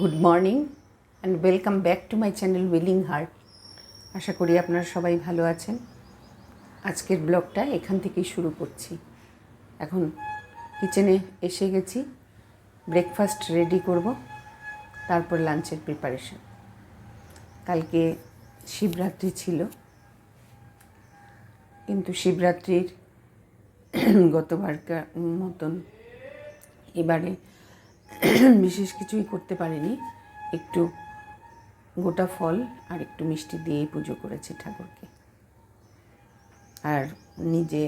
Good morning and welcome back to my channel willing heart আশা করি আপনারা সবাই ভালো আছেন। আজকের ব্লগটা এখান থেকেই শুরু করছি। এখন কিচেনে এসে গেছি ব্রেকফাস্ট রেডি করব, তারপর লাঞ্চের প্রিপারেশন কালকে শিবরাত্রি ছিল, কিন্তু শিবরাত্রির গতবারকার মতন এবারে বিশেষ কিছুই করতে পারিনি। একটু গোটা ফল আর একটু মিষ্টি দিয়েই পুজো করেছি ঠাকুরকে। আর নিজে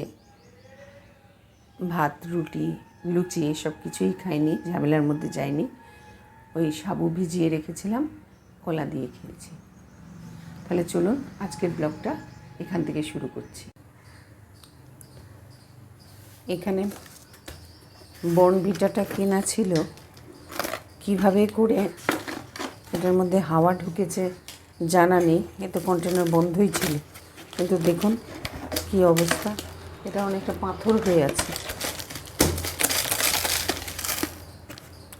ভাত, রুটি, লুচি এসব কিছুই খাইনি, ঝামেলার মধ্যে যায়নি ওই সাবু ভিজিয়ে রেখেছিলাম, কলা দিয়ে খেয়েছি। তাহলে চলুন আজকের ব্লগটা এখান থেকে শুরু করছি। এখানে বনভিটাটা কেনা ছিল। কীভাবে করে এটার মধ্যে হাওয়া ঢুকেছে জানা নেই। এ তো কন্টেনার বন্ধই ছিল। কিন্তু দেখুন কি অবস্থা। এটা অনেকটা পাথর হয়ে আছে।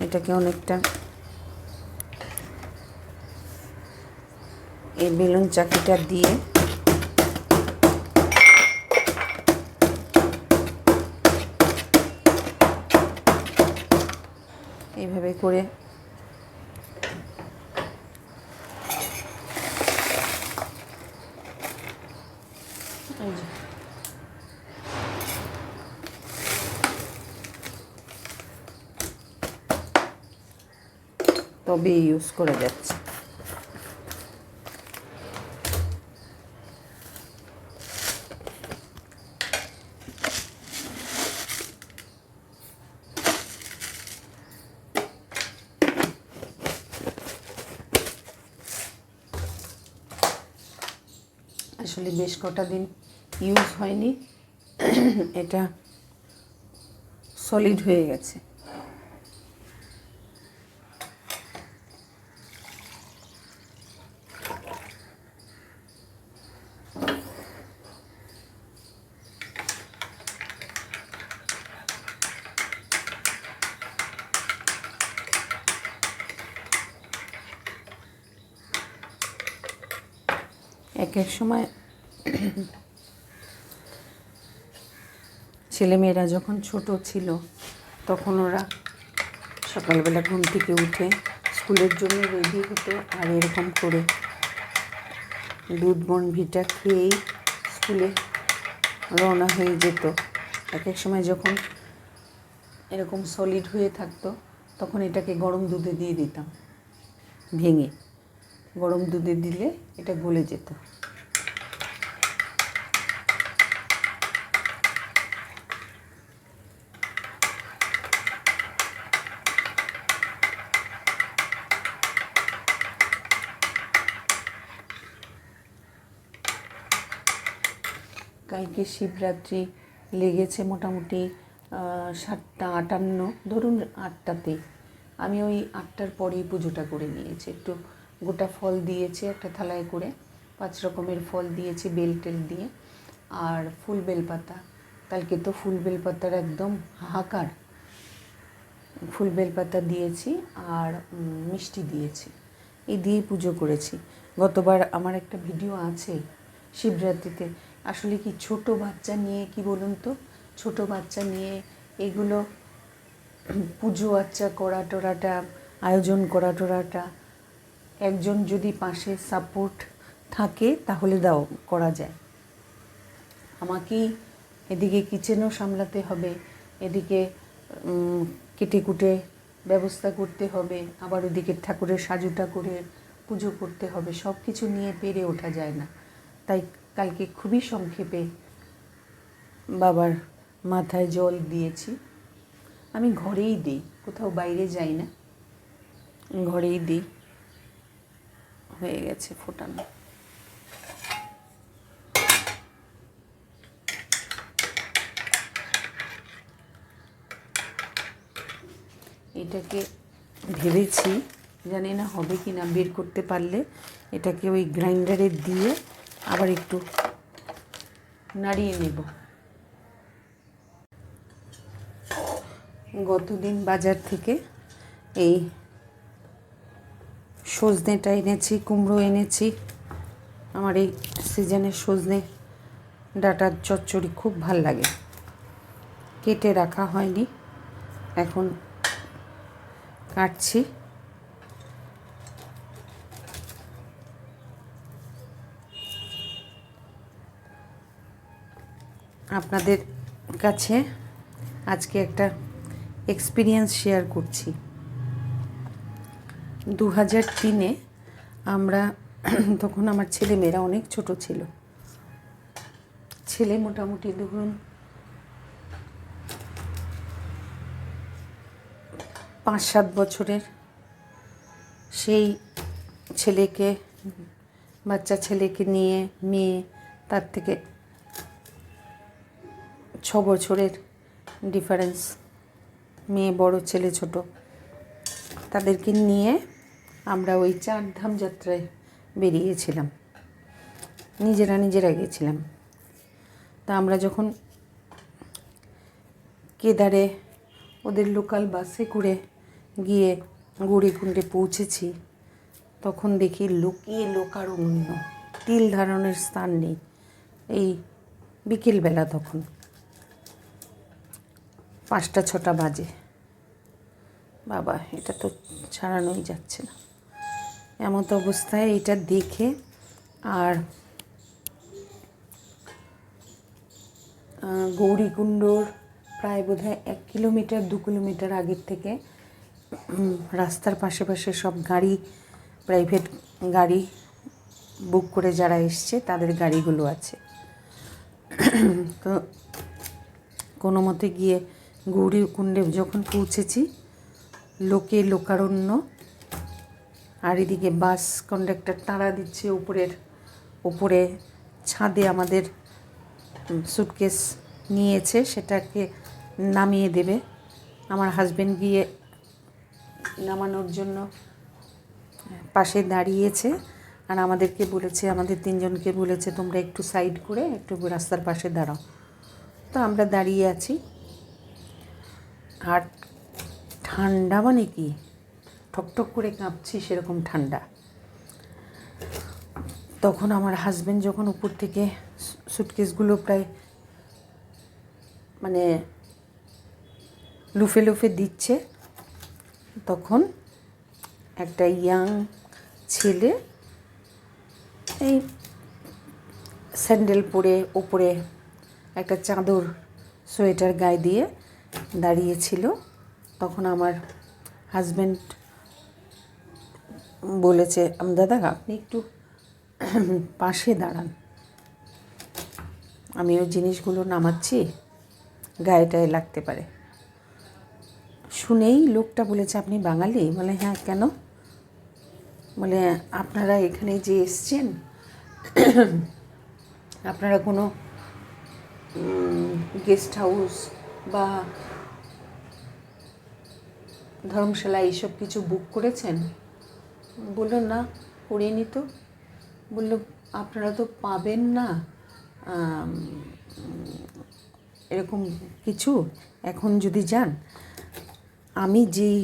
এটাকে অনেকটা এই বেলুন চাকিটা দিয়ে এইভাবে করে এই যে। তবে ইউজ করে যাচ্ছে। আসলে বেশ কটা দিন ইউজ হয়নি। এটা সলিড হয়ে গেছে। এক সময় ছেলেমেয়েরা যখন ছোট ছিল, তখন ওরা সকালবেলা ঘুম থেকে উঠে স্কুলের জন্য রেডি হতো আর এরকম করে দুধ, বন, ভিটা খেয়েই স্কুলে রওনা হয়ে যেত। এক এক সময় যখন এরকম সলিড হয়ে থাকতো, তখন এটাকে গরম দুধে দিয়ে দিতাম, ভেঙে। গরম দুধে দিলে এটা গলে যেত। কালকে শিবরাত্রি লেগেছে মোটামুটি সাতটা আটান্ন। ধরুন আটটাতে। আমি ওই আটটার পরেই পুজোটা করে নিয়েছি। একটু গোটা ফল দিয়েছে একটা থালায় করে। পাঁচ রকমের ফল দিয়েছি, বেল টেল দিয়ে। আর ফুল বেলপাতা। কালকে তো ফুল বেলপাতার একদম হাহাকার। ফুল বেলপাতা দিয়েছি আর মিষ্টি দিয়েছি। এই দিয়ে পুজো করেছি। গতবার আমার একটা ভিডিও আছে শিবরাত্রিতে। আসলে কি ছোট বাচ্চা নিয়ে কি বলুন তো? ছোট বাচ্চা নিয়ে এগুলো পুজো আচ্চা করা টরাটা, আয়োজন করা টরাটা, একজন যদি পাশে সাপোর্ট থাকে তাহলে দাও, করা যায়। আমাকেই এদিকে কিচেনও সামলাতে হবে, এদিকে কেটে কুটে ব্যবস্থা করতে হবে, আবার ওদিকে ঠাকুরের সাজুটা করে পুজো করতে হবে সব কিছু নিয়ে পেরে ওঠা যায় না। তাই কালকে খুবই সংক্ষেপে বাবার মাথায় জল দিয়েছি। আমি ঘরেই দিই, কোথাও বাইরে যাই না। ঘরেই দিই। হয়ে গেছে ফোটানো। এটাকে ভেবেছি, জানি না হবে কি না বের করতে পারলে, এটাকে ওই গ্রাইন্ডারে দিয়ে আবার একটু নাড়িয়ে নেব। গতদিন বাজার থেকে এই সজনেটা এনেছি, কুমড়ো এনেছি। আমার এই সিজনের সজনে ডাটার চচ্চড়ি খুব ভালো লাগে। কেটে রাখা হয়নি। এখন কাটছি। আপনাদের কাছে আজকে একটা এক্সপিরিয়েন্স শেয়ার করছি। দু হাজার তিনে আমরা তখন আমার ছেলে মেয়েরা অনেক ছোট ছিল। ছেলে মোটামুটি ধরুন পাঁচ সাত বছরের। সেই ছেলেকে, বাচ্চা ছেলেকে নিয়ে, মেয়ে, তার থেকে ছ বছরের ডিফারেন্স মেয়ে, বড়, ছেলে, ছোট। তাদেরকে নিয়ে আমরা ওই চার ধাম যাত্রায় বেরিয়েছিলাম। নিজেরা নিজেরা গেছিলাম। তা আমরা যখন কেদারে ওদের লোকাল বাসে করে গিয়ে গৌরীকুণ্ডে পৌঁছেছি, তখন দেখি লোকে লোকারণ্য তিল ধারণের স্থান নেই। এই বিকেলবেলা তখন। পাঁচটা, ছটা বাজে। বাবা, এটা তো ছাড়ানোই যাচ্ছে না। এমন তো অবস্থায় এটা দেখে আর গৌরীকুণ্ডর প্রায় বোধহয় এক কিলোমিটার, দু কিলোমিটার আগের থেকে রাস্তার পাশে পাশে সব গাড়ি প্রাইভেট গাড়ি বুক করে যারা এসছে, তাদের গাড়িগুলো আছে। তো কোনো মতে গিয়ে গৌরীকুণ্ডে যখন পৌঁছেছি, লোকে লোকারণ্য আর এদিকে বাস কন্ডাক্টর তাড়া দিচ্ছে উপরের, উপরে ছাদে আমাদের সুটকেস নিয়েছে, সেটাকে নামিয়ে দেবে। আমার হাজবেন্ড গিয়ে নামানোর জন্য পাশে দাঁড়িয়েছে আর আমাদেরকে বলেছে, আমাদের তিনজনকে বলেছে, তোমরা একটু সাইড করে একটু রাস্তার পাশে দাঁড়াও। তো আমরা দাঁড়িয়ে আছি। আর ঠান্ডা মানে কি? ঠকঠক করে কাঁপছি সেরকম ঠান্ডা। তখন আমার হাজব্যান্ড যখন উপর থেকে সুটকেসগুলো প্রায় মানে লুফে লুফে দিচ্ছে, তখন একটা ইয়াং ছেলে এই স্যান্ডেল পরে ওপরে একটা চাদর সোয়েটার গায়ে দিয়ে দাঁড়িয়েছিল। তখন আমার হাজব্যান্ড বলেছে, দাদা, আপনি একটু পাশে দাঁড়ান। আমি ওই জিনিসগুলো নামাচ্ছি গায়ে টায়ে লাগতে পারে। শুনেই লোকটা বলেছে, আপনি বাঙালি? বলে হ্যাঁ কেন? বলে আপনারা এখানে যে এসছেন, আপনারা কোনো গেস্ট হাউস বা ধর্মশালা এইসব কিছু বুক করেছেন? বলল, না, করিনি তো। বলল, আপনারা তো পাবেন না। এরকম কিছু? এখন যদি যান, আমি যেই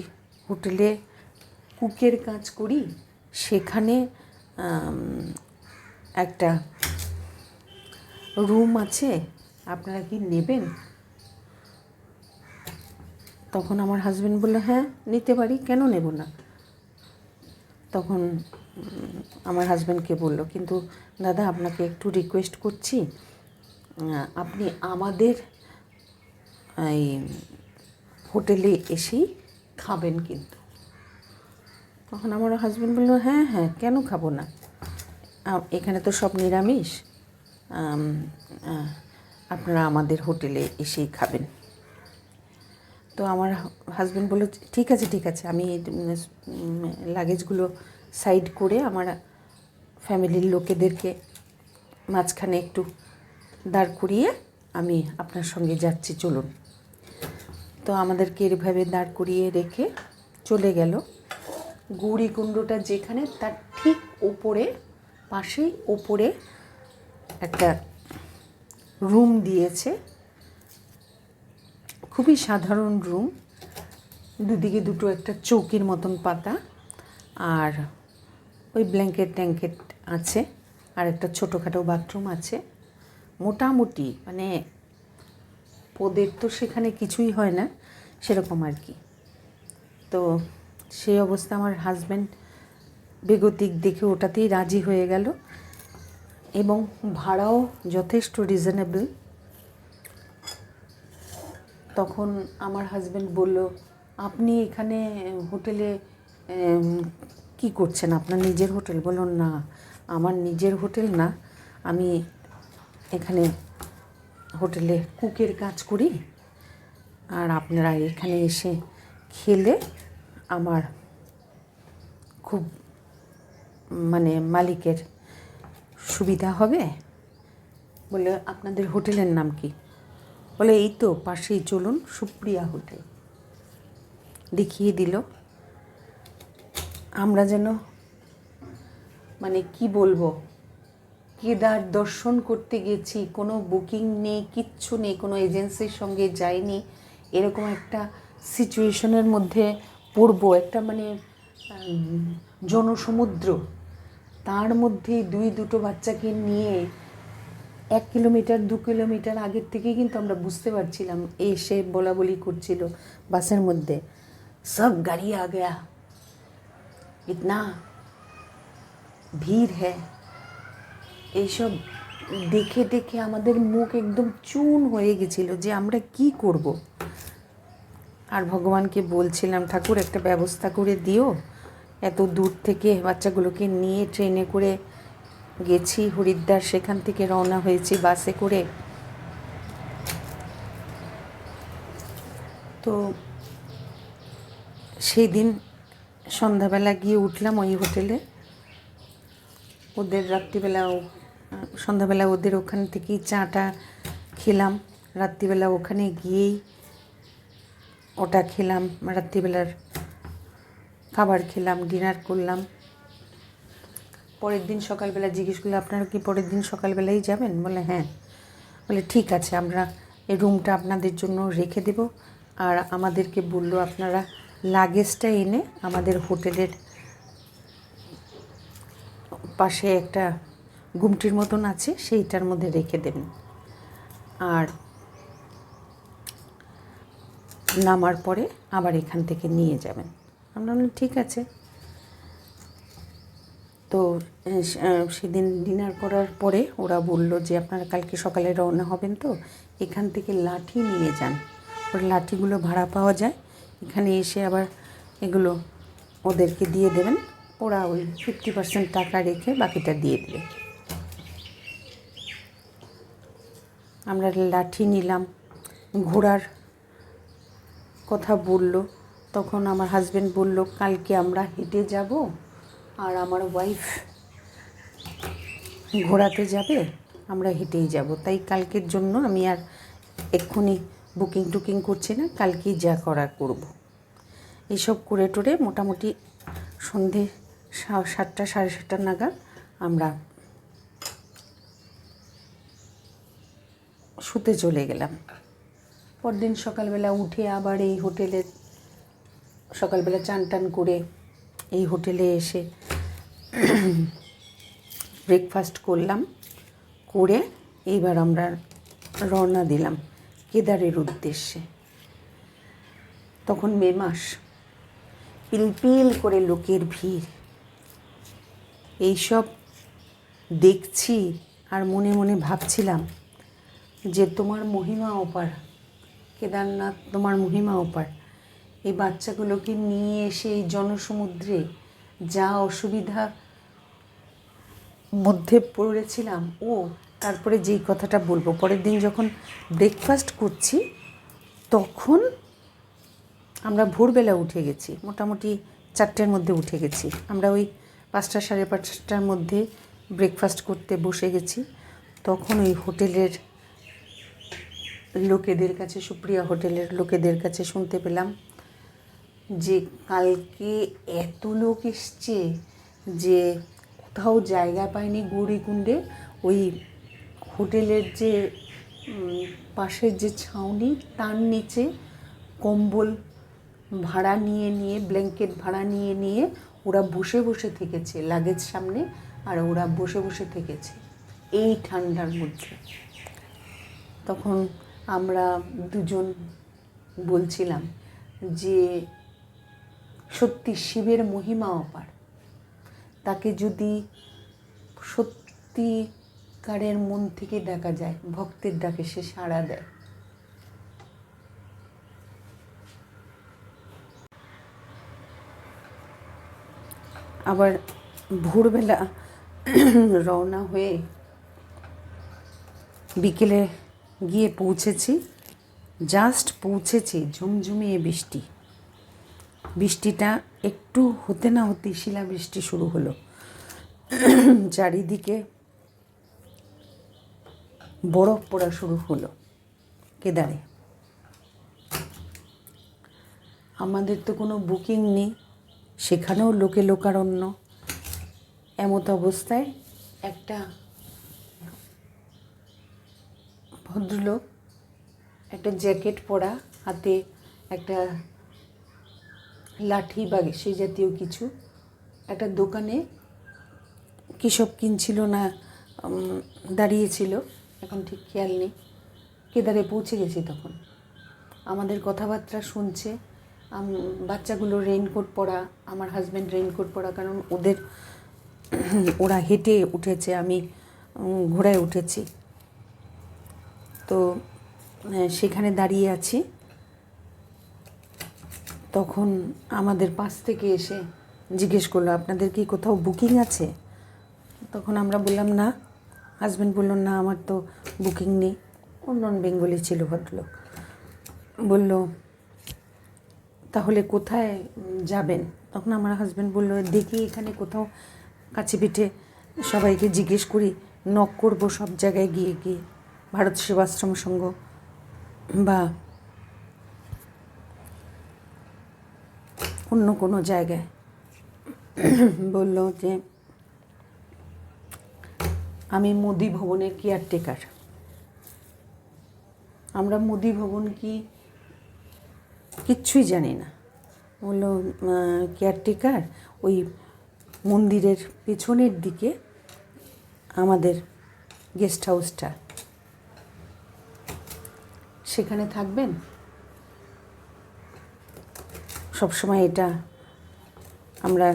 হোটেলে কুকের কাজ করি, সেখানে একটা রুম আছে, আপনারা কি নেবেন? তখন আমার হাজবেন্ড বলল হ্যাঁ নিতে পারি, কেন নেব না? তখন আমার হাজব্যান্ডকে বলল, কিন্তু দাদা, আপনাকে একটু রিকোয়েস্ট করছি আপনি আমাদের, এই, হোটেলে এসেই খাবেন কিন্তু। তখন আমার হাজব্যান্ড বলল হ্যাঁ হ্যাঁ কেন খাব না? এখানে তো সব নিরামিষ। আপনারা আমাদের হোটেলে এসেই খাবেন। তো আমার হাজব্যান্ড বলল, ঠিক আছে ঠিক আছে। আমি লাগেজগুলো সাইড করে আমার ফ্যামিলির লোকেদেরকে মাঝখানে একটু দাঁড় করিয়ে আমি আপনার সঙ্গে যাচ্ছি, চলুন। তো আমাদেরকে এভাবে দাঁড় করিয়ে রেখে চলে গেল। গৌরীকুণ্ডটা যেখানে, তার ঠিক ওপরে, পাশেই ওপরে একটা রুম দিয়েছে। খুবই সাধারণ রুম দুদিকে দুটো একটা চৌকির মতন পাতা আর ওই ব্ল্যাঙ্কেট ট্যাঙ্কেট আছে আর একটা ছোটোখাটো বাথরুম আছে। মোটামুটি মানে ওদের তো সেখানে কিছুই হয় না, সেরকম আর কি। তো সেই অবস্থা আমার হাজব্যান্ড বেগতিক দেখে ওটাতেই রাজি হয়ে গেল এবং ভাড়াও যথেষ্ট রিজনেবল তখন আমার হাজব্যান্ড বলল, আপনি এখানে, হোটেলে কি করছেন? আপনার নিজের হোটেল? বলুন না, আমার নিজের হোটেল না। আমি এখানে হোটেলে কুকের কাজ করি। আর আপনারা এখানে এসে খেলে আমার খুব মানে মালিকের সুবিধা হবে। বলে আপনাদের হোটেলের নাম কি? বলে, এই তো, পাশেই চলুন, সুপ্রিয়া হোটেল। দেখিয়ে দিল, আমরা যেন মানে কি বলব, কেদার দর্শন করতে গেছি, কোনো বুকিং নেই, কিচ্ছু নেই, কোনো এজেন্সির সঙ্গে যাইনি, এরকম একটা সিচুয়েশনের মধ্যে পড়ব, একটা মানে জনসমুদ্র। তার মধ্যে দুই দুটো বাচ্চাকে নিয়ে এক কিলোমিটার, দু কিলোমিটার আগের থেকে কিন্তু আমরা বুঝতে পারছিলাম এসে বলা বলি করছিল বাসের মধ্যে। সব গাড়ি আ গয়া। ইতনা ভিড় হ্যাঁ এইসব দেখে দেখে আমাদের মুখ একদম চুন হয়ে গেছিল যে আমরা কি করব। আর ভগবানকে বলছিলাম, ঠাকুর, একটা ব্যবস্থা করে দিও। এত দূর থেকে বাচ্চাগুলোকে নিয়ে, ট্রেনে করে গেছি, হরিদ্বার সেখান থেকে রওনা হয়েছি বাসে করে। তো সেই দিন সন্ধ্যাবেলা গিয়ে উঠলাম ওই হোটেলে। ওদের রাত্রিবেলা সন্ধ্যাবেলা ওদের ওখান থেকেই চাটা খেলাম। রাত্রিবেলা ওখানে গিয়েই ওটা খেলাম, রাত্রিবেলার খাবার খেলাম, ডিনার করলাম। পরের দিন সকালবেলা জিজ্ঞেস করলে, আপনারা কি পরের দিন সকালবেলাই যাবেন? বলে হ্যাঁ। বলে, ঠিক আছে, আমরা এই রুমটা আপনাদের জন্য রেখে দেব। আর আমাদেরকে বলল, আপনারা লাগেজটা এনে আমাদের হোটেলের পাশে একটা গুমটির মতন আছে, সেইটার মধ্যে রেখে দেবেন। আর নামার পরে আবার এখান থেকে নিয়ে যাবেন। আমরা বললাম, ঠিক আছে। তো সেদিন ডিনার করার পরে ওরা বলল যে, আপনারা কালকে সকালে রওনা হবেন তো, এখান থেকে লাঠি নিয়ে যান। ওর লাঠিগুলো ভাড়া পাওয়া যায়। এখানে এসে আবার এগুলো ওদেরকে দিয়ে দেবেন। ওরা ওই ফিফটি পার্সেন্ট টাকা রেখে বাকিটা দিয়ে দেবে। আমরা লাঠি নিলাম। ঘোড়ার কথা বলল। তখন আমার হাজবেন্ড বলল, কালকে আমরা হেঁটে যাব? আর আমার ওয়াইফ ঘোরাতে যাবে, আমরা হেঁটেই যাব। তাই কালকের জন্য আমি আর এক্ষুনি বুকিং টুকিং করছি না, কালকেই যা করার করব। এইসব করে টোরে মোটামুটি সন্ধে সাতটা, সাড়ে সাতটা নাগাদ আমরা শুতে চলে গেলাম। পরদিন সকালবেলা উঠে আবার এই হোটেলে সকালবেলা চান টান করে এই হোটেলে এসে ব্রেকফাস্ট করলাম, করে এইবার আমরা রওনা দিলাম কেদারের উদ্দেশ্যে। তখন মে মাস, পিলপিল করে লোকের ভিড়। এইসব দেখছি আর মনে মনে ভাবছিলাম যে তোমার মহিমা অপার কেদারনাথ তোমার মহিমা অপার এই বাচ্চাগুলোকে নিয়ে এসে এই জনসমুদ্রে যা অসুবিধা মধ্যে পড়েছিলাম, ও তারপরে যেই কথাটা বলব, পরের দিন যখন ব্রেকফাস্ট করছি, তখন আমরা ভোরবেলা উঠে গেছি, মোটামুটি চারটের মধ্যে উঠে গেছি। আমরা ওই পাঁচটা সাড়ে পাঁচটার মধ্যে ব্রেকফাস্ট করতে বসে গেছি। তখন ওই হোটেলের লোকেদের কাছে, সুপ্রিয়া হোটেলের লোকেদের কাছে শুনতে পেলাম। যে কালকে এত লোক এসছে যে কোথাও জায়গা পায়নি গৌরীকুণ্ডে। ওই হোটেলের যে পাশের যে ছাউনি, তার নিচে কম্বল ভাড়া নিয়ে নিয়ে, ব্ল্যাঙ্কেট ভাড়া নিয়ে নিয়ে ওরা বসে বসে থেকেছে লাগেজ সামনে, আর ওরা বসে বসে থেকেছে এই ঠান্ডার মধ্যে। তখন আমরা দুজন বলছিলাম যে সত্যি শিবের মহিমা অপার। তাকে যদি সত্যিকারের মন থেকে ডাকা যায়, ভক্তের ডাকে সে সাড়া দেয়। আবার ভোরবেলা রওনা হয়ে বিকেলে গিয়ে পৌঁছেছি। জাস্ট পৌঁছেছি ঝুমঝুমিয়ে বৃষ্টি। বৃষ্টিটা একটু হতে না হতে শিলা বৃষ্টি শুরু হলো। চারিদিকে বরফ পড়া শুরু হলো কেদারে। আমাদের তো কোনো বুকিং নেই, সেখানেও লোকে লোকারণ্য। এমত অবস্থায় একটা ভদ্রলোক একটা জ্যাকেট পরা, হাতে একটা লাঠি বা সেই জাতীয় কিছু। একটা দোকানে কী সব কিনছিল না দাঁড়িয়েছিল, এখন ঠিক খেয়াল নেই। কেদারে পৌঁছে গেছি তখন। আমাদের কথাবার্তা শুনছে বাচ্চাগুলো রেইনকোট পরা, আমার হাজব্যান্ড রেইনকোট পরা, কারণ ওদের ওরা হেঁটে উঠেছে, আমি ঘোড়ায় উঠেছি। তো সেখানে দাঁড়িয়ে আছি। তখন আমাদের পাশ থেকে এসে জিজ্ঞেস করল, আপনাদের কি কোথাও বুকিং আছে? তখন আমরা বললাম, না। হাজব্যান্ড বলল, না, আমার তো বুকিং নেই। নন বেঙ্গলি ছিল ভদ্রলোক। বলল, তাহলে কোথায় যাবেন? তখন আমার হাজব্যান্ড বলল, দেখি এখানে কোথাও কাছে পিঠে সবাইকে জিজ্ঞেস করি নক করব সব জায়গায় গিয়ে গিয়ে ভারত সেবাশ্রম সংঘ বা অন্য কোনো জায়গায়। বলল যে, আমি মোদি ভবনের কেয়ারটেকার আমরা মোদি ভবন কি কিচ্ছুই জানি না। বলল কেয়ারটেকার ওই মন্দিরের পেছনের দিকে আমাদের গেস্ট হাউসটা সেখানে থাকবেন? সবসময় এটা আমরা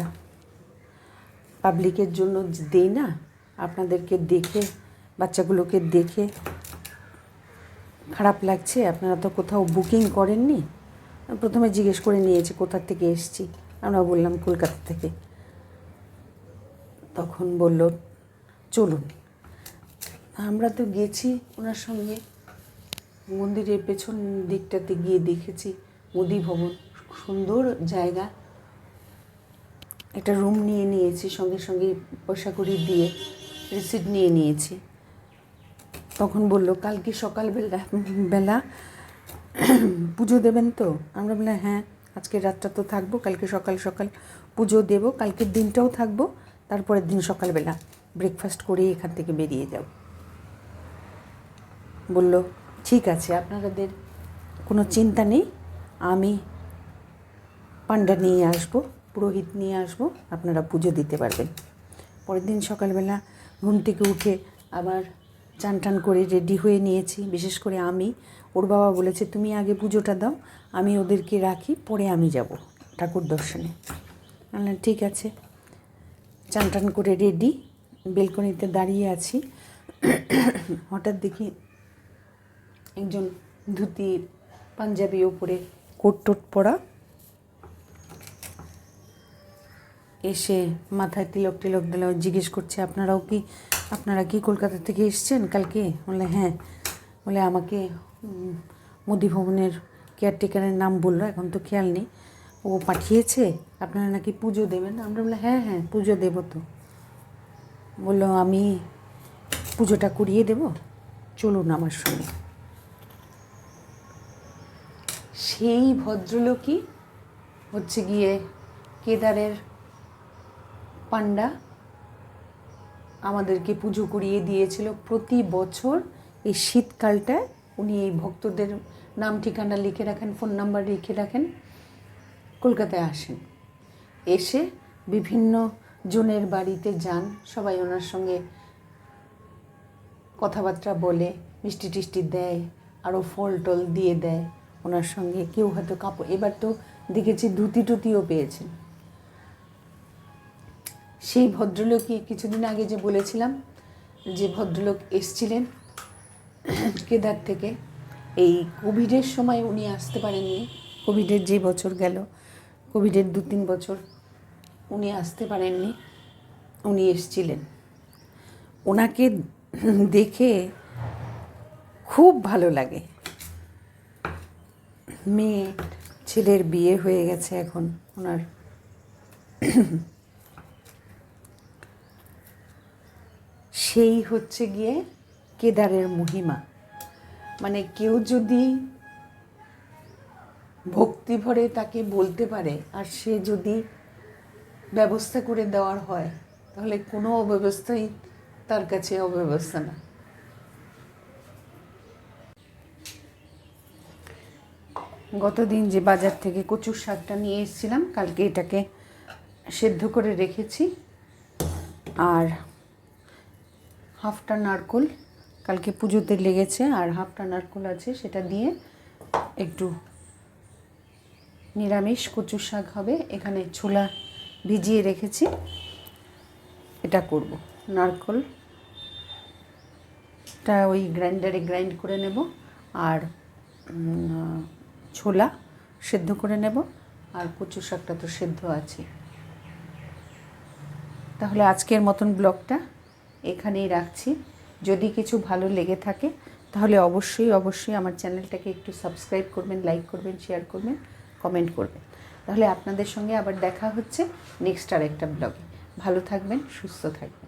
পাবলিকের জন্য দেই না। আপনাদেরকে দেখে, বাচ্চাগুলোকে দেখে খারাপ লাগছে। আপনারা তো কোথাও বুকিং করেননি। প্রথমে জিজ্ঞেস করে নিয়েছে কোথার থেকে এসছি? আমরা বললাম, কলকাতা থেকে। তখন বলল, চলুন। আমরা তো গেছি ওনার সঙ্গে। মন্দিরের পেছন দিকটাতে গিয়ে দেখেছি মোদি ভবন সুন্দর জায়গা। একটা রুম নিয়ে নিয়েছি, সঙ্গে সঙ্গে পয়সা করি দিয়ে রিসিট নিয়ে নিয়েছি। তখন বলল, কালকে সকালবেলা, বেলা পুজো দেবেন তো? আমরা বললাম হ্যাঁ আজকে রাতটা তো থাকব, কালকে সকাল সকাল পুজো দেব, কালকের দিনটাও থাকব, তারপরের দিন সকালবেলা ব্রেকফাস্ট করে এখান থেকে বেরিয়ে যাব। বলল, ঠিক আছে, আপনাদের কোনো চিন্তা নেই, আমি পান্ডা নিয়ে আসব, পুরোহিত নিয়ে আসব, আপনারা পুজো দিতে পারবেন। পরের দিন সকালবেলা ঘুম থেকে উঠে আবার চান টান করে রেডি হয়ে নিয়েছি, বিশেষ করে আমি। ওর বাবা বলেছে, তুমি আগে পুজোটা দাও, আমি ওদেরকে রাখি, পরে আমি যাব ঠাকুর দর্শনে। ঠিক আছে। চান টান করে রেডি, বেলকনিতে দাঁড়িয়ে আছি। হঠাৎ দেখি একজন ধুতি পাঞ্জাবি ওপরে কোট টোট পরা এসে মাথায় তিলক টিলক দিল, জিজ্ঞেস করছে, আপনারাও কি, আপনারা কি কলকাতা থেকে এসছেন কালকে? বলে হ্যাঁ। বলে, আমাকে মোদি ভবনের কেয়ারটেকারের নাম বলল, এখন তো খেয়াল নেই। ও পাঠিয়েছে, আপনারা নাকি পুজো দেবেন? আমরা বললাম হ্যাঁ হ্যাঁ পুজো দেবো তো। বলল, আমি পুজোটা করিয়ে দেব, চলুন আমার সঙ্গে। সেই ভদ্রলোকই হচ্ছে গিয়ে কেদারের পান্ডা আমাদেরকে পুজো করিয়ে দিয়েছিল প্রতি বছর এই শীতকালটায় উনি এই ভক্তদের নাম, ঠিকানা লিখে রাখেন, ফোন নাম্বার লিখে রাখেন, কলকাতায় আসেন। এসে বিভিন্ন জনের বাড়িতে যান, সবাই ওনার সঙ্গে কথাবার্তা বলে, মিষ্টি টিষ্টি দেয়, আরও ফল টল দিয়ে দেয়। ওনার সঙ্গে কেউ হয়তো কাপড় এবার তো দেখেছি ধুতি টুতিও পেয়েছেন। সেই ভদ্রলোকই কিছুদিন আগে যে বলেছিলাম যে ভদ্রলোক এসছিলেন কেদার থেকে, এই কোভিডের সময় উনি আসতে পারেননি। কোভিডের যে বছর গেল, কোভিডের দু তিন বছর উনি আসতে পারেননি, উনি এসছিলেন। ওনাকে দেখে খুব ভালো লাগে। মেয়ে, ছেলের বিয়ে হয়ে গেছে এখন ওনার। সেই হচ্ছে গিয়ে কেদারের মহিমা। মানে কেউ যদি ভক্তি ভরে তাকে বলতে পারে, আর সে যদি ব্যবস্থা করে দেওয়ার হয়, তাহলে কোনো অব্যবস্থাই তার কাছে অব্যবস্থা না। গতদিন যে বাজার থেকে কচুর শাকটা নিয়ে এসেছিলাম, কালকে এটাকে সেদ্ধ করে রেখেছি। আর হাফটা নারকোল, কালকে পুজোতে লেগেছে আর হাফটা নারকোল আছে, সেটা দিয়ে একটু নিরামিষ কচুর শাক হবে। এখানে ছোলা ভিজিয়ে রেখেছি। এটা করব। নারকোলটা ওই গ্রাইন্ডারে গ্রাইন্ড করে নেব আর ছোলা সেদ্ধ করে নেব। আর কচু শাকটা তো সেদ্ধ আছে। তাহলে আজকের মতন ব্লগটা এখানেই রাখছি। যদি কিছু ভালো লেগে থাকে, তাহলে অবশ্যই অবশ্যই আমার চ্যানেলটাকে একটু সাবস্ক্রাইব করবেন লাইক করবেন শেয়ার করবেন কমেন্ট করবেন। তাহলে আপনাদের সঙ্গে আবার দেখা হচ্ছে নেক্সট আর একটা ব্লগে ভালো থাকবেন, সুস্থ থাকবেন।